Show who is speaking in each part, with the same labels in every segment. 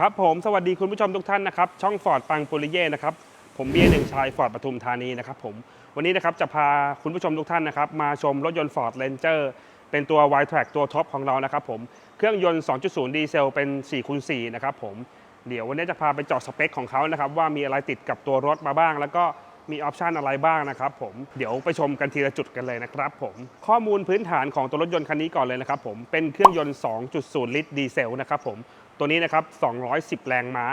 Speaker 1: ครับผมสวัสดีคุณผู้ชมทุกท่านนะครับ ช่องฟอร์ดปังปุริเย่นะครับ ผมเบียร์หนึ่งชายฟอร์ดปทุมธานีนะครับผมวันนี้นะครับจะพาคุณผู้ชมทุกท่านนะครับ มาชมรถยนต์ฟอร์ดเ n นเจอร์เป็นตัว y t r a c ตัวท็อปของเรานะครับผมเครื่องยนต์ 2.0 ดีเซลเป็น4คูณ4นะครับผมเดี๋ยววันนี้จะพาไปเจาะสเปคของเขานะครับว่ามีอะไรติดกับตัวรถมาบ้าง แล้วก็มีออปชันอะไรบ้างนะครับผมเดี๋ยวไปชมกันทีละจุดกันเลยนะครับผมข้อมูลพื้นฐานของตัวรถยนต์คันนี้ก่อนเลยนะครับผมเป็นเครื่องยนต์ 2.0 ลิตรดีเซลนะครับผม ตัวนี้นะครับ 210 แรงม้า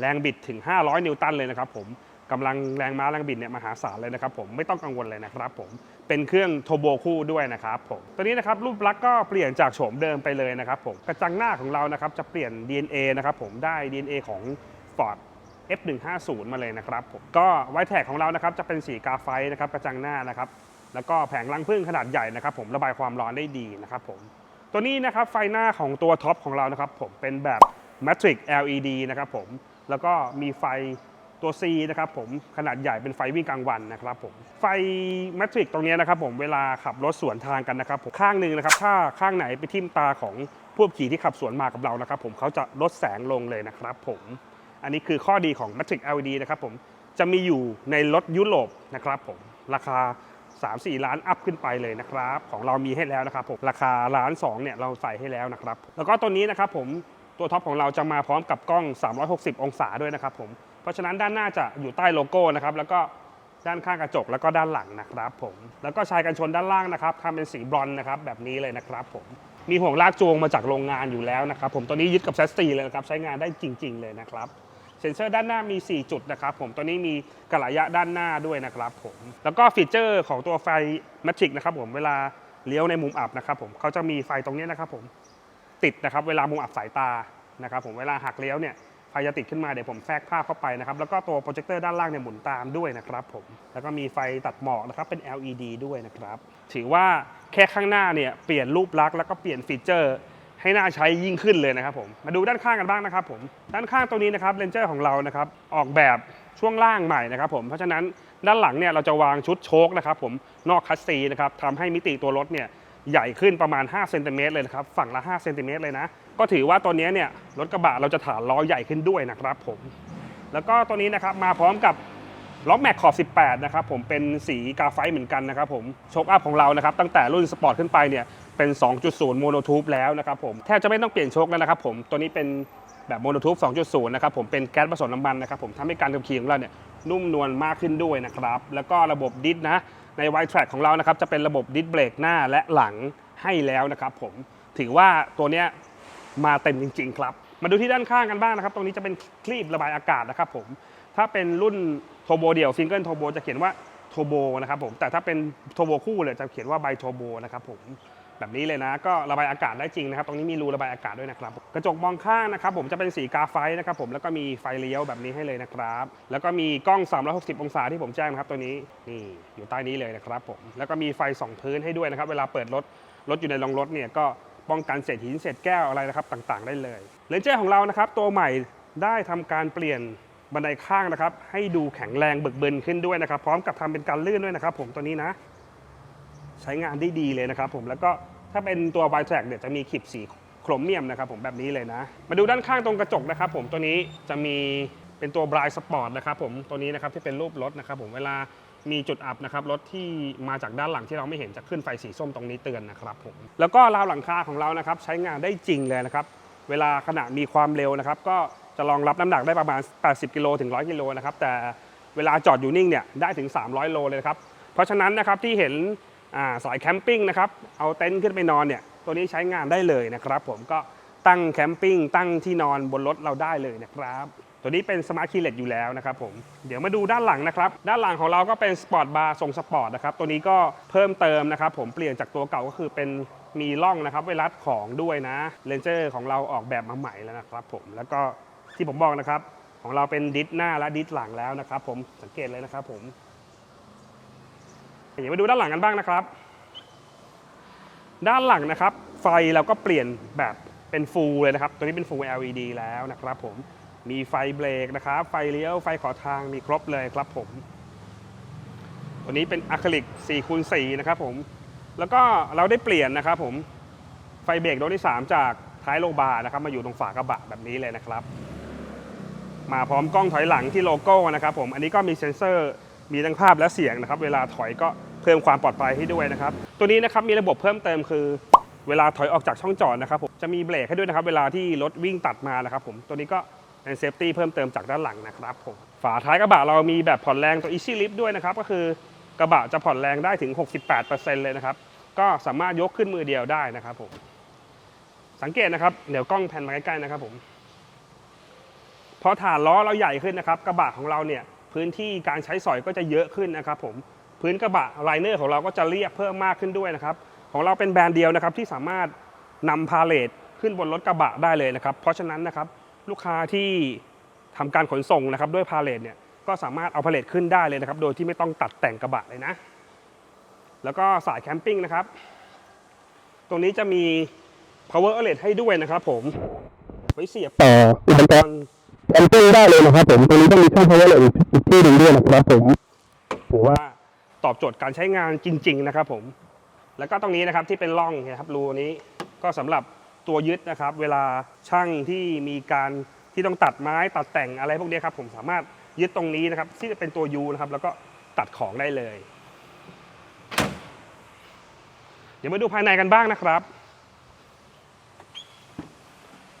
Speaker 1: แรงบิดถึง 500 นิวตันเลยนะครับผมกำลังแรงม้าแรงบิดเนี่ยมหาศาลเลยนะครับผมไม่ต้องกังวลเลยนะครับผมเป็นเครื่องโทโบคู่ด้วยนะครับผมตัวนี้นะครับรูปลักษณ์ก็เปลี่ยนจากโฉมเดิมไปเลยนะครับผมกระจังหน้าของเรานะครับจะเปลี่ยน DNA นะครับผมได้ DNA ของ Ford F150 มาเลยนะครับผมก็ไวแท็กของเรานะครับจะเป็นสีกาไฟนะครับกระจังหน้านะครับแล้วก็แผงลังพึ่งขนาดใหญ่นะครับผมระบายความร้อนได้ดีนะครับผม ตัวนี้นะครับไฟหน้าของตัวท็อปของเรานะครับผมเป็นแบบ Matrix LED นะครับผมแล้วก็มีไฟตัว C นะครับผมขนาดใหญ่เป็นไฟวิ่งกลางวันนะครับผมไฟ Matrix ตรงนี้นะครับผมเวลาขับรถสวนทางกันนะครับผมข้างหนึ่งนะครับถ้าข้างไหนไปทิ่มตาของผู้ขี่ที่ขับสวนมากับเรานะครับผมเขาจะลดแสงลงเลยนะครับผมอันนี้คือข้อดีของ Matrix LED นะครับผมจะมีอยู่ในรถยุโรปนะครับผมราคา 3-4 ล้านอัพขึ้นไปเลยนะครับของเรามีให้แล้วนะครับผมราคาล้าน2เนี่ยเราใส่ให้แล้วนะครับแล้วก็ตัวนี้นะครับผมตัวท็อปของเราจะมาพร้อมกับกล้อง 360 องศาด้วยนะครับผมเพราะฉะนั้นด้านหน้าจะอยู่ใต้โลโก้นะครับแล้วก็ด้านข้างกระจกแล้วก็ด้านหลังนะครับผมแล้วก็ชายกันชนด้านล่างนะครับทำเป็นสีบรอนนะครับแบบนี้เลยนะครับผมมีห่วงลากจูงมาจากโรงงานอยู่แล้วนะครับผมตัวนี้ยึดกับแซสซีเลยนะครับใช้งานได้จริง ๆ เลยนะครับ เซ็นเซอร์ด้านหน้ามี 4 จุดนะครับผมตัวนี้มีกระยะด้านหน้าด้วยนะครับผมแล้วก็ฟีเจอร์ของตัวไฟ Matrix นะครับผมเวลาเลี้ยวในมุมอับนะครับผมเขาจะมีไฟตรงนี้นะครับผมติดนะครับเวลามุมอับสายตานะครับผมเวลาหักเลี้ยวเนี่ยไฟจะติดขึ้นมาเดี๋ยวผมแทรกภาพเข้าไปนะครับแล้วก็ตัวโปรเจคเตอร์ด้านล่างเนี่ยหมุนตามด้วยนะครับผมแล้วก็มีไฟตัดหมอกนะครับเป็น LED ด้วยนะครับถือว่าแค่ข้างหน้าเนี่ยเปลี่ยนรูปลักษณ์แล้วก็เปลี่ยนฟีเจอร์ ให้น่าใช้ยิ่งขึ้นเลยนะครับผมมาดูด้านข้างกันบ้างนะครับผมด้านข้างตัวนี้นะครับเลนเจอร์ของเรานะครับออกแบบช่วงล่างใหม่นะครับผมเพราะฉะนั้นด้านหลังเนี่ยเราจะวางชุดโชคนะครับผมนอกคัสซีนะครับทำให้มิติตัวรถเนี่ยใหญ่ขึ้นประมาณ5เซนติเมตรเลยนะครับฝั่งละ5เซนติเมตรเลยนะก็ถือว่าตัวนี้เนี่ยรถกระบะเราจะฐานล้อใหญ่ขึ้นด้วยนะครับผมแล้วก็ตัวนี้นะครับมาพร้อมกับ ล็อกแม็กขอบ18 นะครับผมเป็นสีกาไฟเหมือนกันนะครับผมโชคอัพของเรานะครับตั้งแต่รุ่นสปอร์ตขึ้นไปเนี่ยเป็น 2.0 โมโนทูบแล้วนะครับผมแทบจะไม่ต้องเปลี่ยนโชคแล้วนะครับผมตัวนี้เป็นแบบโมโนทูบ2.0 นะครับผมเป็นแก๊สผสมน้ำมันนะครับผมทำให้การขับขี่ของเราเนี่ยนุ่มนวลมากขึ้นด้วยนะครับ แล้วก็ระบบดิสนะใน y t r a c k ของเรานะครับจะเป็นระบบดิสเบรกหน้าและหลังให้แล้วนะครับผมถือว่าตัวเนี้ยมาเต็มจริง ๆ ครับ มาดูที่ด้านข้างกันบ้างนะครับ ตรงนี้จะเป็นคลีประบายอากาศนะครับผม ถ้าเป็นรุ่นโทโบเดี่ยวซิงเกิลโทโบจะเขียนว่าโทโบนะครับผม แต่ถ้าเป็นโทโบคู่เลยจะเขียนว่าไบโทโบนะครับผม แบบนี้เลยนะ ก็ระบายอากาศได้จริงนะครับ ตรงนี้มีรูระบายอากาศด้วยนะครับ กระจกมองข้างนะครับผมจะเป็นสีกาไฟนะครับผม แล้วก็มีไฟเลี้ยวแบบนี้ให้เลยนะครับ แล้วก็มีกล้อง 360 องศาที่ผมแจ้งนะครับตัวนี้ นี่อยู่ใต้นี้เลยนะครับผม แล้วก็มีไฟสองพื้นให้ด้วยนะครับ เวลาเปิดรถ รถอยู่ในโรงรถเนี่ยก็ ป้องกันเศษหินเศษแก้วอะไรนะครับต่างๆ ได้เลยเลนเจอร์ของเรานะครับ ตัวใหม่ได้ทำการเปลี่ยนบันไดข้างนะครับ ให้ดูแข็งแรงเบิกเบินขึ้นด้วยนะครับ พร้อมกับทำเป็นการลื่นด้วยนะครับ ผมตัวนี้นะ ใช้งานได้ดีเลยนะครับ ผมแล้วก็ถ้าเป็นตัวไบแทร็กเนี่ยจะมีขีบสีโครเมียมนะครับ ผมแบบนี้เลยนะ มาดูด้านข้างตรงกระจกนะครับ ผมตัวนี้จะมีเป็นตัวบรายสปอร์ตนะครับ ผมตัวนี้นะครับที่เป็นรูปรถนะครับ ผมเวลา มีจุดอับนะครับรถที่มาจากด้านหลังที่เราไม่เห็นจะขึ้นไฟสีส้มตรงนี้เตือนนะครับผมแล้วก็ราวหลังคาของเรานะครับใช้งานได้จริงเลยนะครับเวลาขณะมีความเร็วนะครับ ก็จะรองรับน้ำหนักได้ประมาณ 80 กิโลถึง 100 กิโลนะครับแต่เวลาจอดอยู่นิ่งเนี่ยได้ถึง 300 โลเลยครับเพราะฉะนั้นนะครับที่เห็นาสายแคมปิ้งนะครับเอาเต็นท์ขึ้นไปนอนเนี่ยตัวนี้ใช้งานได้เลยนะครับ ผมก็ตั้งแคมปิ้งตั้งที่นอนบนรถเราได้เลยนะครับ ตัวนี้เป็นสมาร์ทคีย์เลสอยู่แล้วนะครับผม เดี๋ยวมาดูด้านหลังนะครับ ด้านหลังของเราก็เป็นสปอร์ตบาร์ทรงสปอร์ตนะครับ ตัวนี้ก็เพิ่มเติมนะครับผม เปลี่ยนจากตัวเก่าก็คือเป็นมีร่องนะครับไว้รัดของด้วยนะเลนเจอร์ของเราออกแบบมาใหม่แล้วนะครับผม แล้วก็ที่ผมบอกนะครับ ของเราเป็นดิสหน้าและดิสหลังแล้วนะครับผม สังเกตเลยนะครับผมเดี๋ยวมาดูด้านหลังกันบ้างนะครับ ด้านหลังนะครับ ไฟเราก็เปลี่ยนแบบเป็นฟูลเลยนะครับ ตัวนี้เป็นฟูล LED แล้วนะครับผม มีไฟเบรกนะครับ ไฟเลี้ยว ไฟขอทางมีครบเลยครับผม ตัวนี้เป็นอะคริลิก4คูณ4นะครับผม แล้วก็เราได้เปลี่ยนนะครับผม ไฟเบรกดวงที่ 3 จากท้ายโลบาร์นะครับ มาอยู่ตรงฝากระบะแบบนี้เลยนะครับ มาพร้อมกล้องถอยหลังที่โลโก้นะครับผม อันนี้ก็มีเซ็นเซอร์ มีทั้งภาพและเสียงนะครับ เวลาถอยก็เพิ่มความปลอดภัยให้ด้วยนะครับ ตัวนี้นะครับมีระบบเพิ่มเติมคือเวลาถอยออกจากช่องจอดนะครับผมจะมีเบรกให้ด้วยนะครับ เวลาที่รถวิ่งตัดมานะครับผมตัวนี้ก็ เป็นเซฟตี้เพิ่มเติมจากด้านหลังนะครับผมฝาท้ายกระบะเรามีแบบผ่อนแรงตัว Easy Lift ด้วยนะครับก็คือกระบะจะผ่อนแรงได้ถึง 68%เลยนะครับก็สามารถยกขึ้นมือเดียวได้นะครับผมสังเกตนะครับเดี๋ยวกล้องแพนมาใกล้ๆนะครับผมพอฐานล้อเราใหญ่ขึ้นนะครับกระบะของเราเนี่ยพื้นที่การใช้สอยก็จะเยอะขึ้นนะครับผมพื้นกระบะไลเนอร์ของเราก็จะเรียบเพิ่มมากขึ้นด้วยนะครับของเราเป็นแบรนด์เดียวนะครับที่สามารถนำพาเลทขึ้นบนรถกระบะได้เลยนะครับ เพราะฉะนั้นนะครับ ลูกค้าที่ทำการขนส่งนะครับด้วยพาเลทเนี่ยก็สามารถเอาพาเลทขึ้นได้เลยนะครับ โดยที่ไม่ต้องตัดแต่งกระบะเลยนะ แล้วก็สายแคมปิ้งนะครับ ตรงนี้จะมี power outlet ให้ด้วยนะครับ ผมไว้เสียบ
Speaker 2: ต่ออุปกรณ์แคมปิ้งได้เลยนะครับ ผมตัวนี้ต้องมีช่อง power อีกอีกที่หนึ่งด้วยนะครับผม
Speaker 1: ถือว่าตอบโจทย์การใช้งานจริง ๆ นะครับ ผม แล้วก็ตรงนี้นะครับที่เป็นร่องเนี่ยครับรูนี้ก็สำหรับ ตัวยึดนะครับ เวลาช่างที่มีการที่ต้องตัดไม้ตัดแต่งอะไรพวกนี้ครับผมสามารถยึดตรงนี้นะครับที่จะเป็นตัวยูนะครับ แล้วก็ตัดของได้เลย เดี๋ยวมาดูภายในกันบ้างนะครับ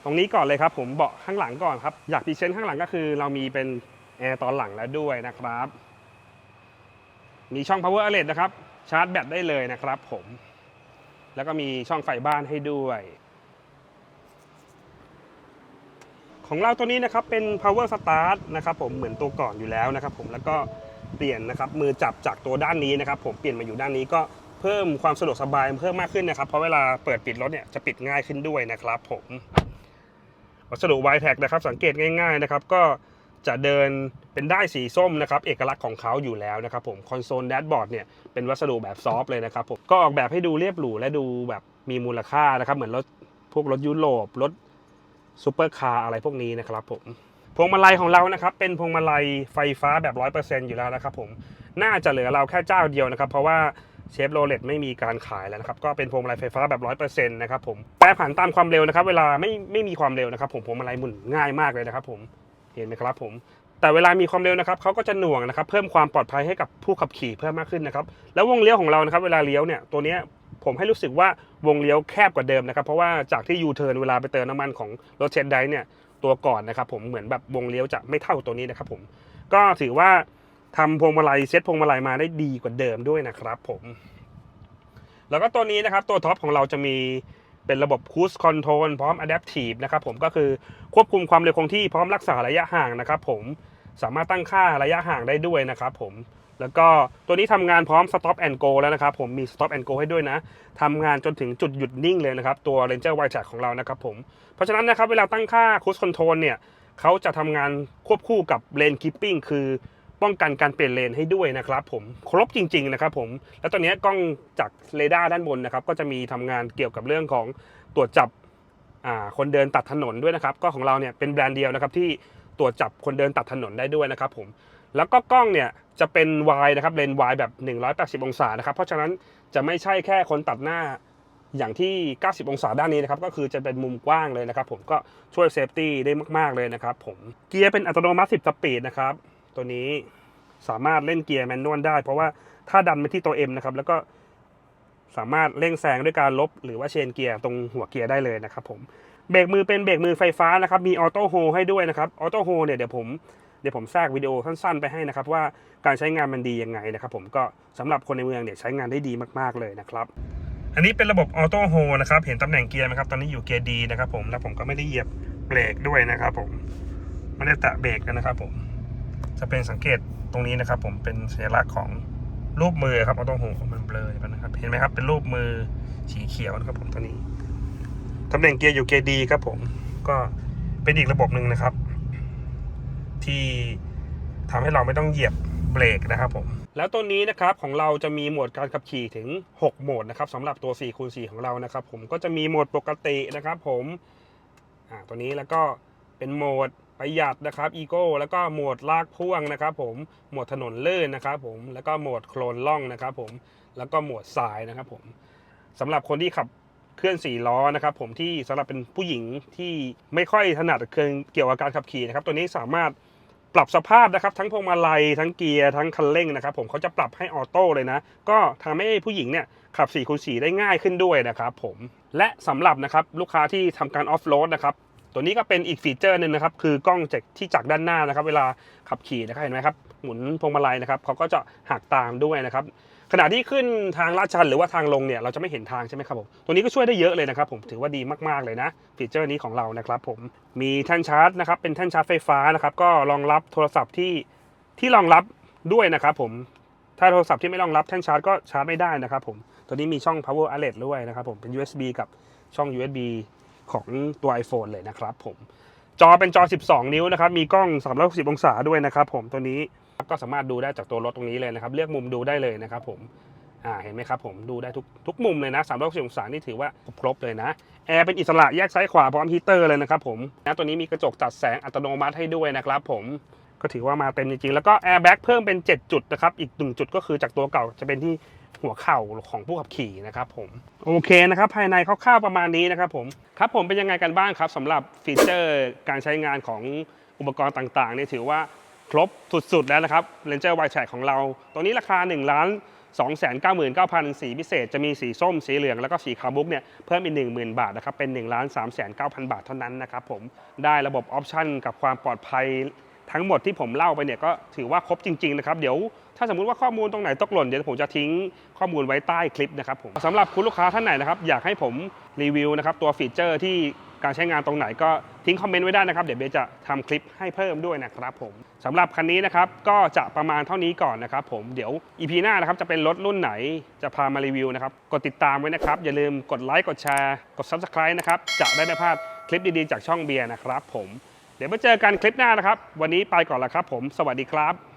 Speaker 1: ตรงนี้ก่อนเลยครับ ผมเบาะข้างหลังก่อนครับอยากพรีเซนข้างหลังก็คือ เรามีเป็นแอร์ตอนหลังแล้วด้วยนะครับ มีช่อง power outlet นะครับ ชาร์จแบตได้เลยนะครับ ผม แล้วก็มีช่องไฟบ้านให้ด้วย ของเราตัวนี้นะครับเป็น power start นะครับผมเหมือนตัวก่อนอยู่แล้วนะครับผมแล้วก็เปลี่ยนนะครับมือจับจากตัวด้านนี้นะครับผมเปลี่ยนมาอยู่ด้านนี้ก็เพิ่มความสะดวกสบายเพิ่มมากขึ้นนะครับเพราะเวลาเปิดปิดรถเนี่ยจะปิดง่ายขึ้นด้วยนะครับผมวัสดุ y t a g นะครับสังเกตง่ายๆนะครับก็จะเดินเป็นได้สีส้มนะครับเอกลักษณ์ของเขาอยู่แล้วนะครับผมคอนโซลแดชบอร์ดเนี่ยเป็นวัสดุแบบซอฟต์เลยนะครับผมก็ออกแบบให้ดูเรียบหรูและดูแบบมีมูลค่านะครับเหมือนรถพวกรถยุโรปรถ ซูเปอร์คาร์อะไรพวกนี้นะครับผมพวงมาลัยของเรานะครับเป็นพวงมาลัยไฟฟ้าแบบ 100%อยู่แล้วนะครับผมน่าจะเหลือเราแค่เจ้าเดียวนะครับ เพราะว่าเชฟโรเลตไม่มีการขายแล้วนะครับ ก็เป็นพวงมาลัยไฟฟ้าแบบ 100%นะครับผมแปรผันตามความเร็วนะครับ เวลาไม่ไม่มีความเร็วนะครับ ผมพวงมาลัยหมุนง่ายมากเลยนะครับผมเห็นไหมครับผม แต่เวลามีความเร็วนะครับเขาก็จะหน่วงนะครับ เพิ่มความปลอดภัยให้กับผู้ขับขี่เพิ่มมากขึ้นนะครับ แล้ววงเลี้ยวของเรานะครับ เวลาเลี้ยวเนี่ยตัวเนี้ย ผมให้รู้สึกว่าวงเลี้ยวแคบกว่าเดิมนะครับ เพราะว่าจากที่ยูเทิร์นเวลาไปเติมน้ำมันของรถเชนไดเนี่ยตัวก่อนนะครับผมเหมือนแบบวงเลี้ยวจะไม่เท่าตัวนี้นะครับผมก็ถือว่าทำพวงมาลัยเซ็ตพวงมาลัยมาได้ดีกว่าเดิมด้วยนะครับผม แล้วก็ตัวนี้นะครับตัวท็อปของเราจะมีเป็นระบบ Cruise Control พร้อม Adaptive นะครับผมก็คือควบคุมความเร็วคงที่พร้อมรักษาระยะห่างนะครับผมสามารถตั้งค่าระยะห่างได้ด้วยนะครับผม แล้วก็ตัวนี้ทำงานพร้อม Stop and Go แล้วนะครับผมมี Stop and Go ให้ด้วยนะทำงานจนถึงจุดหยุดนิ่งเลยนะครับ ตัว Ranger w i t e c ของเรานะครับผม เพราะฉะนั้นนะครับเวลาตั้งค่า Cruise Control เนี่ยเขาจะทำงานควบคู่กับ Lane Keeping คือป้องกันการเปลี่ยนเลนให้ด้วยนะครับผมครบจริง ๆ นะครับผม แล้วตัวเนี้กล้องจากเรดาร์ด้านบนนะครับก็จะมีทำงานเกี่ยวกับเรื่องของตรวจจับคนเดินตัดถนนด้วยนะครับก็ของเราเนี่ยเป็นแบรนด์เดียวนะครับที่ตรวจจับคนเดินตัดถนนได้ด้วยนะครับผมแล้วก็กล้องเนี่ย จะเป็นวายนะครับเลนวายแบบ 180 องศานะครับ เพราะฉะนั้นจะไม่ใช่แค่คนตัดหน้าอย่างที่ 90 องศาด้านนี้นะครับ ก็คือจะเป็นมุมกว้างเลยนะครับ ผมก็ช่วยเซฟตี้ได้มาก ๆ เลยนะครับ ผม เกียร์เป็นอัตโนมัติ 10 สปีดนะครับ ตัวนี้สามารถเล่นเกียร์แมนนวลได้ เพราะว่าถ้าดันไปที่ตัว M นะครับ แล้วก็สามารถเร่งแซงด้วยการลบ หรือว่าเชนเกียร์ตรงหัวเกียร์ได้เลยนะครับ ผม เบรกมือเป็นเบรกมือไฟฟ้านะครับ มีออโต้โฮให้ด้วยนะครับ ออโต้โฮเนี่ยเดี๋ยวผม เดี๋ยวผมแทรกวิดีโอสั้นๆ ไปให้นะครับว่าการใช้งานมันดียังไงนะครับผมก็สำหรับคนในเมืองเนี่ยใช้งานได้ดีมากๆเลยนะครับอันนี้เป็นระบบออโต้โฮนะครับเห็นตำแหน่งเกียร์ไหมครับตอนนี้อยู่เกียร์ดีนะครับผมแล้วผมก็ไม่ได้เหยียบเบรกด้วยนะครับผมไม่ได้แตะเบรกนะครับผมจะเป็นสังเกตตรงนี้นะครับ ผมเป็นสัญลักษณ์ของรูปมือครับออโต้โฮมันเบลอไปนะครับเห็นไหมครับเป็นรูปมือสีเขียวนะครับผมตัวนี้ตำแหน่งเกียร์อยู่เกียร์ดีครับผมก็เป็นอีกระบบหนึ่งนะครับ ที่ทำให้เราไม่ต้องเหยียบเบรกนะครับผม แล้วตัวนี้นะครับของเราจะมีโหมดการขับขี่ถึง 6 โหมดนะครับสำหรับตัว4คูณ4ของเรานะครับ ผมก็จะมีโหมดปกตินะครับ ผมตัวนี้แล้วก็เป็นโหมดประหยัดนะครับอีโก้แล้วก็โหมดลากพ่วงนะครับ ผมโหมดถนนลื่นนะครับ ผมแล้วก็โหมดโคลนล่องนะครับ ผมแล้วก็โหมดทรายนะครับ ผมสำหรับคนที่ขับเคลื่อนสี่ล้อนะครับผมที่สำหรับเป็นผู้หญิงที่ไม่ค่อยถนัดเครื่องเกี่ยวกับการขับขี่นะครับ ตัวนี้สามารถ ปรับสภาพนะครับ ทั้งพวงมาลัยทั้งเกียร์ทั้งคันเร่งนะครับ ผมเขาจะปรับให้ออโต้เลยนะ ก็ทำให้ผู้หญิงเนี่ยขับ4คูณ4ได้ง่ายขึ้นด้วยนะครับผมและสำหรับนะครับลูกค้าที่ทำการออฟโรดนะครับตัวนี้ก็เป็นอีกฟีเจอร์หนึ่งนะครับ คือกล้องจากที่จากด้านหน้านะครับ เวลาขับขี่นะครับเห็นไหมครับหมุนพวงมาลัยนะครับเขาก็จะหักตามด้วยนะครับ ขณะที่ขึ้นทางลาดชันหรือว่าทางลงเนี่ยเราจะไม่เห็นทางใช่ไหมครับผมตัวนี้ก็ช่วยได้เยอะเลยนะครับผมถือว่าดีมากๆเลยนะฟีเจอร์นี้ของเรานะครับผมมีแท่นชาร์จนะครับเป็นแท่นชาร์จไฟฟ้านะครับก็รองรับโทรศัพท์ที่ที่รองรับด้วยนะครับผมถ้าโทรศัพท์ที่ไม่รองรับแท่นชาร์จก็ชาร์จไม่ได้นะครับผมตัวนี้มีช่อง power outlet ด้วยนะครับผมเป็น USB กับช่อง USB ของตัว iPhone เลยนะครับผมจอเป็นจอ 12 นิ้วนะครับมีกล้อง 360 องศาด้วยนะครับผมตัวนี้ ก็สามารถดูได้จากตัวรถตรงนี้เลยนะครับ เลือกมุมดูได้เลยนะครับผมเห็นไหมครับผมดูได้ทุกทุกมุมเลยนะ360องศานี่ถือว่าครบเลยนะแอร์เป็นอิสระแยกซ้ายขวาพร้อมฮีเตอร์เลยนะครับผมนะตัวนี้มีกระจกตัดแสงอัตโนมัติให้ด้วยนะครับผมก็ถือว่ามาเต็มจริงๆแล้วก็แอร์แบ็กเพิ่มเป็น 7 จุดนะครับอีกหนึ่งจุดก็คือจากตัวเก่าจะเป็นที่หัวเข่าของผู้ขับขี่นะครับผมโอเคนะครับภายในคร่าวๆประมาณนี้นะครับผมครับผมเป็นยังไงกันบ้างครับสำหรับฟีเจอร์การใช้งานของอุปกรณ์ต่างๆเนี่ยถือว่า ครบสุดๆแล้วนะครับ Ranger w i t e Track ของเราตัวนี้ราคา1ล้าน299,000 สีพิเศษ จะมีสีส้ม สีเหลือง แล้วก็สีขาวมุกเนี่ยเพิ่มอีก 10,000 บาทนะครับ เป็น1ล้าน399,000 บาทเท่านั้นนะครับผมได้ระบบออปชั่นกับความปลอดภัยทั้งหมดที่ผมเล่าไปเนี่ยก็ถือว่าครบจริง ๆ นะครับ เดี๋ยวถ้าสมมุติว่าข้อมูลตรงไหนตกหล่น เดี๋ยวผมจะทิ้งข้อมูลไว้ใต้คลิปนะครับผมสำหรับคุณลูกค้าท่านไหนนะครับ อยากให้ผมรีวิวนะครับตัวฟีเจอร์ที่ การใช้งานตรงไหนก็ทิ้งคอมเมนต์ไว้ได้นะครับ เดี๋ยวเบจะทำคลิปให้เพิ่มด้วยนะครับผมสำหรับคันนี้นะครับก็จะประมาณเท่านี้ก่อนนะครับผมเดี๋ยว EP หน้านะครับจะเป็นรถรุ่นไหนจะพามารีวิวนะครับกดติดตามไว้นะครับ อย่าลืมกดไลค์กดแชร์กด Subscribe นะครับจะได้ไม่พลาดคลิปดีๆจากช่องเบียร์นะครับผมเดี๋ยวมาเจอกันคลิปหน้านะครับ วันนี้ไปก่อนละครับ ผมสวัสดีครับ